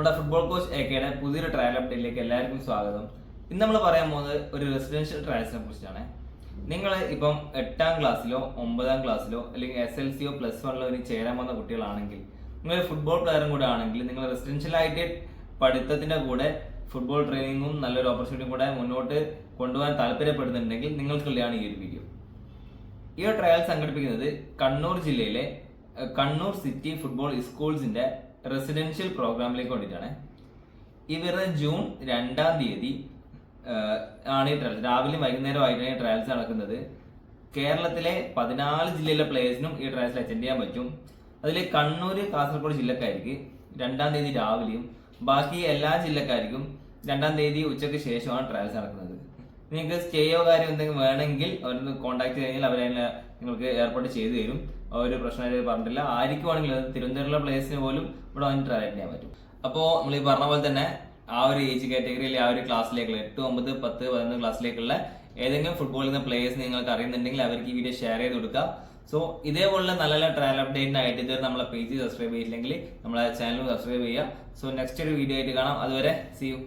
നമ്മുടെ football coach A കെയുടെ പുതിയൊരു ട്രയൽ അപ്ഡേറ്റിലേക്ക് എല്ലാവർക്കും സ്വാഗതം. ഇന്ന് നമ്മൾ പറയാൻ പോകുന്നത് ഒരു റെസിഡൻഷ്യൽ ട്രയൽസിനെ കുറിച്ചാണ്. നിങ്ങൾ ഇപ്പം എട്ടാം ക്ലാസ്സിലോ ഒമ്പതാം ക്ലാസ്സിലോ അല്ലെങ്കിൽ എസ് എൽ സിയോ പ്ലസ് വണ്ണിലോ ഇനി ചേരാൻ വന്ന കുട്ടികളാണെങ്കിൽ നിങ്ങൾ ഫുട്ബോൾ പ്ലെയറും കൂടെ ആണെങ്കിൽ നിങ്ങൾ റെസിഡൻഷ്യൽ ആയിട്ട് പഠിത്തത്തിന്റെ കൂടെ ഫുട്ബോൾ ട്രെയിനിങ്ങും നല്ലൊരു ഓപ്പർച്യൂണിറ്റിയും കൂടെ മുന്നോട്ട് കൊണ്ടുപോകാൻ താല്പര്യപ്പെടുന്നുണ്ടെങ്കിൽ നിങ്ങൾക്കുള്ളതാണ് ഈ ഒരു വീഡിയോ ഈ ട്രയൽ സംഘടിപ്പിക്കുന്നത് കണ്ണൂർ ജില്ലയിലെ കണ്ണൂർ സിറ്റി ഫുട്ബോൾ സ്കൂൾസിന്റെ റെസിഡൻഷ്യൽ പ്രോഗ്രാമിലേക്ക് വേണ്ടിയിട്ടാണ്. ഇവരുടെ ജൂൺ രണ്ടാം തീയതി ആണ് ഈ ട്രയൽസ് രാവിലെ വൈകുന്നേരമായിട്ടാണ് ഈ ട്രയൽസ് നടക്കുന്നത്. കേരളത്തിലെ പതിനാല് ജില്ലയിലെ പ്ലേയേഴ്സിനും ഈ ട്രയൽസിൽ അറ്റൻഡ് ചെയ്യാൻ പറ്റും. അതിൽ കണ്ണൂർ കാസർഗോഡ് ജില്ലക്കാർക്ക് രണ്ടാം തീയതി രാവിലെയും ബാക്കി എല്ലാ ജില്ലക്കാർക്കും രണ്ടാം തീയതി ഉച്ചയ്ക്ക് ശേഷമാണ് ട്രയൽസ് നടക്കുന്നത്. നിങ്ങൾക്ക് സ്റ്റേയോ കാര്യം എന്തെങ്കിലും വേണമെങ്കിൽ അവരൊന്ന് കോൺടാക്ട് കഴിഞ്ഞാൽ അവരതിനെ നിങ്ങൾക്ക് ഏർപ്പാട് ചെയ്തു തരും. ഒരു പ്രശ്നമായിട്ട് പറഞ്ഞിട്ടില്ല. ആർക്കും ആണെങ്കിലും അത് തിരുവനന്തപുരമുള്ള പ്ലേസിന് പോലും ഇവിടെ വന്ന് ട്രയൽ ചെയ്യാൻ പറ്റും. അപ്പോൾ നമ്മൾ ഈ പറഞ്ഞ പോലെ തന്നെ ആ ഒരു ഏജ് കാറ്റഗറിയിൽ ആ ഒരു ക്ലാസ്സിലേക്കുള്ള എട്ട് ഒമ്പത് പത്ത് പതിനൊന്ന് ക്ലാസ്സിലേക്കുള്ള ഏതെങ്കിലും ഫുട്ബോളിൽ നിന്ന് പ്ലേയേഴ്സ് നിങ്ങൾക്ക് അറിയുന്നുണ്ടെങ്കിൽ അവർക്ക് ഈ വീഡിയോ ഷെയർ ചെയ്ത് കൊടുക്കുക സോ ഇതേപോലുള്ള നല്ല നല്ല ട്രയൽ അപ്ഡേറ്റിനായിട്ട് ഇതുവരെ നമ്മളെ പേജ് സബ്സ്ക്രൈബ് ചെയ്തില്ലെങ്കിൽ നമ്മളെ ചാനൽ സബ്സ്ക്രൈബ് ചെയ്യുക. സോ നെക്സ്റ്റ് ഒരു വീഡിയോ ആയിട്ട് കാണാം. അതുവരെ സി യു